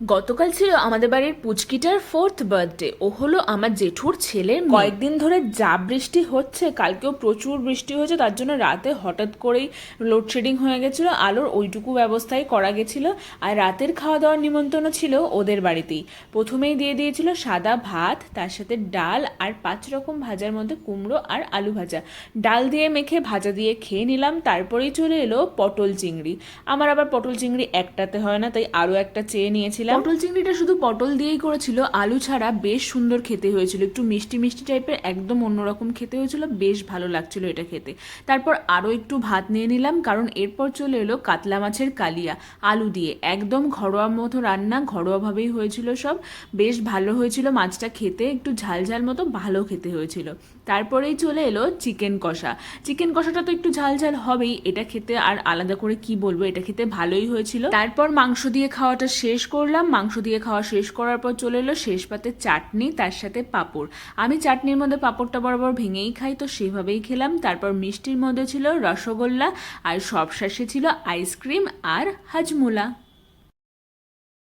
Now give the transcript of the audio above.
গতকাল ছিল আমাদের বাড়ির পুচকিটার ফোর্থ বার্থডে ও হলো আমার জেঠুর মেয়ে। কয়েকদিন ধরে যা বৃষ্টি হচ্ছে, কালকেও প্রচুর বৃষ্টি হয়েছে, তার জন্য রাতে হঠাৎ করেই লোডশেডিং হয়ে গেছিল, আলোর ওইটুকু ব্যবস্থাই করা গেছিল, আর রাতের খাওয়া দাওয়ার নিমন্ত্রণ ছিল ওদের বাড়িতেই। প্রথমেই দিয়ে দিয়েছিল সাদা ভাত, তার সাথে ডাল আর পাঁচ রকম ভাজার মধ্যে কুমড়ো আর আলু ভাজা। ডাল দিয়ে মেখে, ভাজা দিয়ে খেয়ে নিলাম, তারপরেই চলে এলো পটল চিংড়ি। আমার আবার পটল চিংড়ি একটাতে হয় না, তাই আরও একটা চেয়ে নিয়েছিলাম। পটল চিংড়িটা শুধু পটল দিয়েই করেছিল, আলু ছাড়া বেশ সুন্দর খেতে হয়েছিল। একটু মিষ্টি মিষ্টি টাইপের, একদম অন্যরকম খেতে হয়েছিল, বেশ ভালো লাগছিল এটা খেতে। তারপর আরও একটু ভাত নিয়ে নিলাম, কারণ এরপর চলে এলো কাতলা মাছের কালিয়া, আলু দিয়ে। একদম ঘরোয়া মতো রান্না, ঘরোয়াভাবেই হয়েছিল সব। বেশ ভালো হয়েছিল মাছটা খেতে, একটু ঝাল ঝাল মতো, ভালো খেতে হয়েছিল। তারপরেই চলে এলো চিকেন কষা। চিকেন কষাটা তো একটু ঝাল ঝাল হবেই, এটা খেতে আর আলাদা করে কি বলব, এটা খেতে ভালোই হয়েছিল। তারপর মাংস দিয়ে খাওয়াটা শেষ করলাম। মাংস দিয়ে খাওয়া শেষ করার পর চলে এলো শেষ পাতে চাটনি, তার সাথে পাঁপড়। আমি চাটনির মধ্যে পাঁপড়টা বরাবর ভেঙেই খাই, তো সেভাবেই খেলাম। তারপর মিষ্টির মধ্যে ছিল রসগোল্লা, আর সব শেষে ছিল আইসক্রিম আর হাজমোলা।